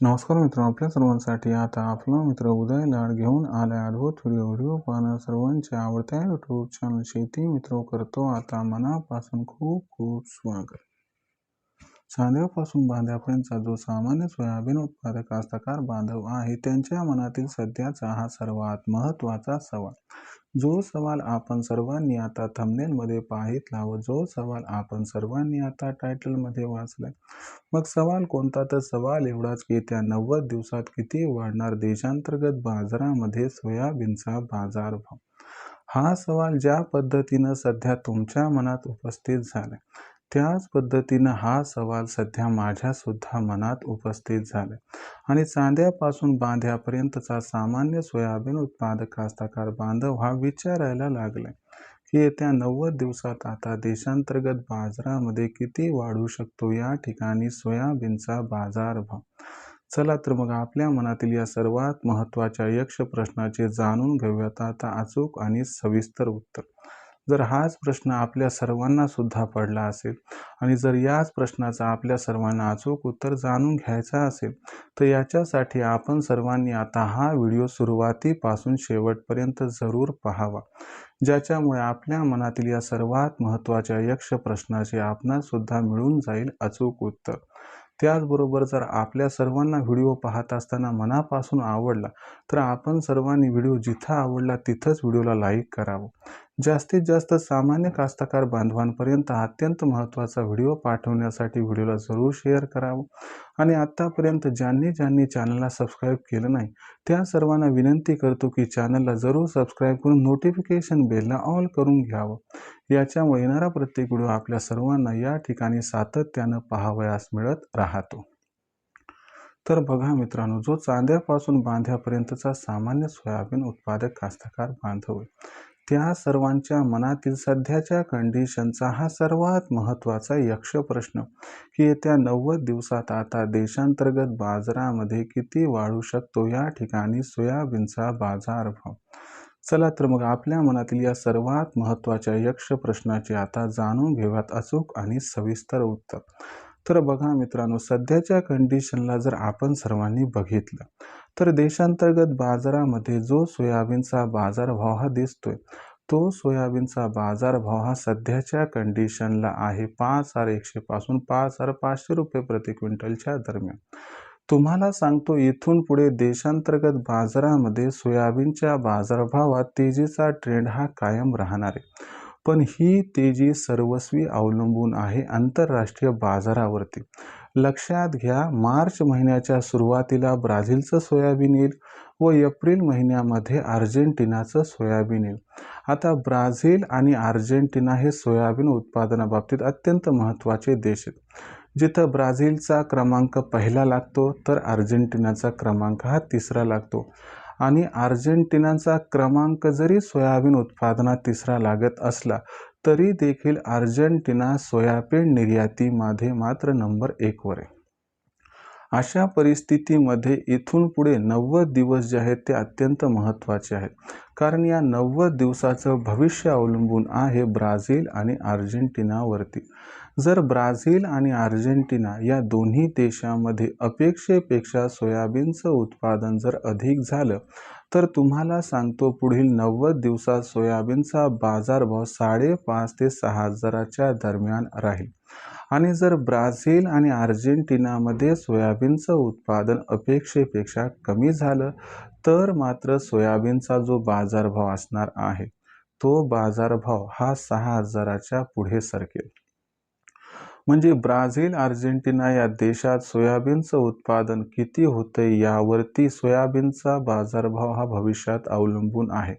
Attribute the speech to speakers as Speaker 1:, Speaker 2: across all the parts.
Speaker 1: नमस्कार मित्र आपल्या सर्वांसाठी आता आपला मित्र उदय लाड घेऊन आलाय अद्भुत व्हिडिओ व्हिडिओ पाहणं. सर्वांच्या आवडत्या यूट्यूब चॅनल शेती मित्र करतो आता मनापासून खूप खूप स्वागत. चांद्यापासून बांध्यापर्यंतचा जो सामान्य सोयाबीन उत्पादक कास्तकार बांधव आहे त्यांच्या मनातील सध्याचा हा सर्वात महत्त्वाचा सवाल. जो सवाल आपण सर्वांनी आता थंबनेलमध्ये पाहितला व जो सवाल आपण सर्वांनी आता टायटलमध्ये वाचलाय. मग सवाल कोणता? तर सवाल एवढाच की त्या नव्वद दिवसात किती वाढणार देशांतर्गत बाजारामध्ये सोयाबीनचा बाजारभाव? हा सवाल ज्या पद्धतीनं सध्या तुमच्या मनात उपस्थित झालाय त्याच पद्धतीनं हा सवाल सध्या माझ्यासुद्धा मनात उपस्थित झाला. आणि चांद्यापासून बांध्यापर्यंतचा सामान्य सोयाबीन उत्पादक कास्तकार बांधव हा विचारायला लागलाय की येत्या नव्वद दिवसात आता देशांतर्गत बाजारामध्ये किती वाढू शकतो या ठिकाणी सोयाबीनचा बाजारभाव? चला तर मग आपल्या मनातील या सर्वात महत्त्वाच्या यक्ष प्रश्नाचे जाणून घेऊयात. आता अचूक आणि सविस्तर उत्तर. जर हाच प्रश्न आपल्या सर्वांना सुद्धा पडला असेल आणि जर याच प्रश्नाचा आपल्या सर्वांना अचूक उत्तर जाणून घ्यायचा असेल तर याच्यासाठी आपण सर्वांनी आता हा व्हिडिओ सुरुवातीपासून शेवटपर्यंत जरूर पाहावा ज्याच्यामुळे आपल्या मनातील या सर्वात महत्त्वाच्या यक्ष प्रश्नाचे आपणासुद्धा मिळून जाईल अचूक उत्तर. त्याचबरोबर जर आपल्या सर्वांना व्हिडिओ पाहत असताना मनापासून आवडला तर आपण सर्वांनी व्हिडिओ जिथं आवडला तिथंच व्हिडिओला लाईक करावं. जास्तीत जास्त सामान्य कास्तकार बांधवांपर्यंत अत्यंत महत्त्वाचा व्हिडिओ पाठवण्यासाठी व्हिडिओला जरूर शेअर करावं. आणि आत्तापर्यंत ज्यांनी ज्यांनी चॅनलला सबस्क्राईब केलं नाही त्या सर्वांना विनंती करतो की चॅनलला जरूर सबस्क्राईब करून नोटिफिकेशन बेलला ऑल करून घ्यावं. याच्यामुळे येणारा प्रत्येक व्हिडिओ आपल्या सर्वांना या ठिकाणी सातत्यानं पाहावयास मिळत राहतो. तर बघा मित्रांनो जो चांद्यापासून बांध्यापर्यंतचा सामान्य सोयाबीन उत्पादक कास्तकार बांधव त्या सर्वांच्या मनातील सध्याच्या कंडिशनचा हा सर्वात महत्त्वाचा यक्ष प्रश्न. की येत्या नव्वद दिवसात आता देशांतर्गत बाजारामध्ये किती वाढू शकतो या ठिकाणी सोयाबीनचा बाजारभाव. चला तर मग आपल्या मनातील या सर्वात महत्त्वाच्या यक्ष प्रश्नाचे आता जाणून घेऊयात अचूक आणि सविस्तर उत्तर. तर बघा मित्रांनो सध्याच्या कंडिशनला जर आपण सर्वांनी बघितलं तर देशांतर्गत बाजारामध्ये जो सोयाबीनचा बाजारभाव हा दिसतोय तो सोयाबीनचा बाजारभाव हा सध्याच्या कंडिशनला आहे पाच हजार एकशे पासून पाच हजार पाचशे रुपये प्रति क्विंटलच्या दरम्यान. तुम्हाला सांगतो इथून पुढे देशांतर्गत बाजारामध्ये सोयाबीनच्या बाजारभावात तेजीचा ट्रेंड हा कायम राहणार आहे. पण ही तेजी सर्वस्वी अवलंबून आहे आंतरराष्ट्रीय बाजारावरती. लक्षात घ्या मार्च महिन्याच्या सुरुवातीला ब्राझीलचं सोयाबीन येईल व एप्रिल महिन्यामध्ये अर्जेंटिनाचं सोयाबीन येईल. आता ब्राझील आणि अर्जेंटिना हे सोयाबीन उत्पादनाबाबतीत अत्यंत महत्त्वाचे देश आहेत. जिथं ब्राझीलचा क्रमांक पहिला लागतो तर अर्जेंटिनाचा क्रमांक हा तिसरा लागतो. आणि अर्जेंटिनाचा क्रमांक जरी सोयाबीन उत्पादनात तिसरा लागत असला तरी देखील अर्जेंटिना सोयाबीन निर्यातीमध्ये मात्र नंबर एकवर आहे. अशा परिस्थितीमध्ये इथून पुढे नव्वद दिवस जे आहेत ते अत्यंत महत्त्वाचे आहेत. कारण या नव्वद दिवसाचं भविष्य अवलंबून आहे ब्राझील आणि अर्जेंटिनावरती. जर ब्राझील आणि अर्जेंटिना या दोन्ही देशामध्ये अपेक्षेपेक्षा सोयाबीनचं उत्पादन जर अधिक झालं तर तुम्हाला सांगतो पुढील नव्वद दिवसात सोयाबीनचा बाजारभाव साडेपाच ते सहा हजाराच्या दरम्यान राहील. आणि जर ब्राझील आणि अर्जेंटिनामध्ये सोयाबीनचं उत्पादन अपेक्षेपेक्षा कमी झालं तर मात्र सोयाबीनचा जो बाजारभाव असणार आहे तो बाजारभाव हा सहा हजाराच्या पुढे सरकेल. म्हणजे ब्राझील अर्जेंटिना या देशात सोयाबीनचं उत्पादन किती होतं यावरती सोयाबीनचा बाजारभाव हा भविष्यात अवलंबून आहे.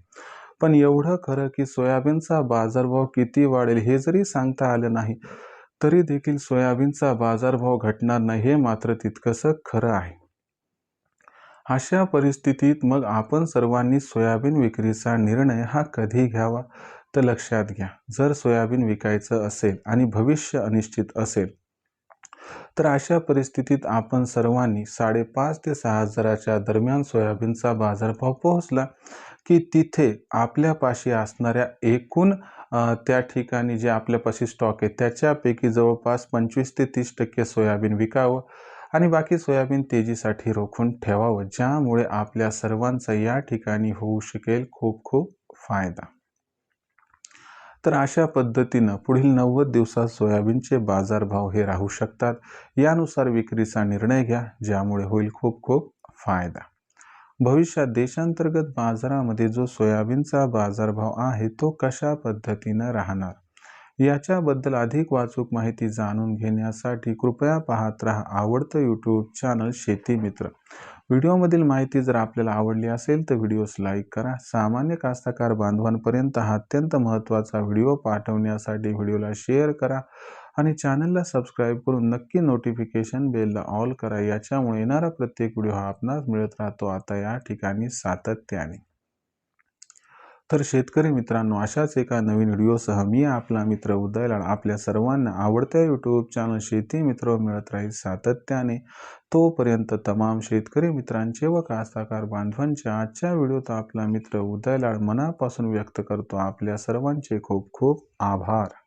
Speaker 1: पण एवढं खरं की सोयाबीनचा बाजारभाव किती वाढेल हे जरी सांगता आलं नाही तरी देखील सोयाबीनचा बाजारभाव घटणार नाही हे मात्र तितकंसं खरं आहे. अशा परिस्थितीत मग आपण सर्वांनी सोयाबीन विक्रीचा निर्णय हा कधी घ्यावा? तर लक्षात घ्या जर सोयाबीन विकायचं असेल आणि भविष्य अनिश्चित असेल तर अशा परिस्थितीत आपण सर्वांनी साडेपाच ते सहा हजाराच्या दरम्यान सोयाबीनचा बाजारभाव पोहोचला. की तिथे आपल्यापाशी असणाऱ्या एकूण त्या ठिकाणी जे आपल्यापाशी स्टॉक आहे त्याच्यापैकी जवळपास पंचवीस ते तीस टक्के सोयाबीन विकावं आणि बाकी सोयाबीन तेजीसाठी रोखून ठेवावं ज्यामुळे आपल्या सर्वांचा या ठिकाणी होऊ शकेल खूप खूप फायदा. तर अशा पद्धतीनं पुढील नव्वद दिवसात सोयाबीनचे बाजारभाव हे राहू शकतात. यानुसार विक्रीचा निर्णय घ्या ज्यामुळे होईल खूप खूप फायदा. भविष्यात देशांतर्गत बाजारामध्ये जो सोयाबीनचा बाजारभाव आहे तो कशा पद्धतीनं राहणार? याच्याबद्दल अधिक वाचूक माहिती जाणून घेण्यासाठी कृपया पाहत राहा आवडतं यूट्यूब चॅनल शेती मित्र. व्हिडिओमधील माहिती जर आपल्याला आवडली असेल तर व्हिडिओस लाईक करा. सामान्य कास्तकार बांधवांपर्यंत हा अत्यंत महत्त्वाचा व्हिडिओ पाठवण्यासाठी व्हिडिओला शेअर करा. आणि चॅनलला सबस्क्राईब करून नक्की नोटिफिकेशन बेलला ऑल करा. याच्यामुळे येणारा प्रत्येक व्हिडिओ हा आपणास मिळत राहतो. आता या ठिकाणी सातत्याने. तर शेतकरी मित्रांनो अशाच एका नवीन व्हिडिओसह मी आपला मित्र उदयलाड आपल्या सर्वांना आवडत्या यूट्यूब चॅनल शेती मित्र मिळत राहील सातत्याने. तोपर्यंत तमाम शेतकरी मित्रांचे व कास्ताकार बांधवांचे आजच्या व्हिडिओत आपला मित्र उदयलाड मनापासून व्यक्त करतो. आपल्या सर्वांचे खूप खूप आभार.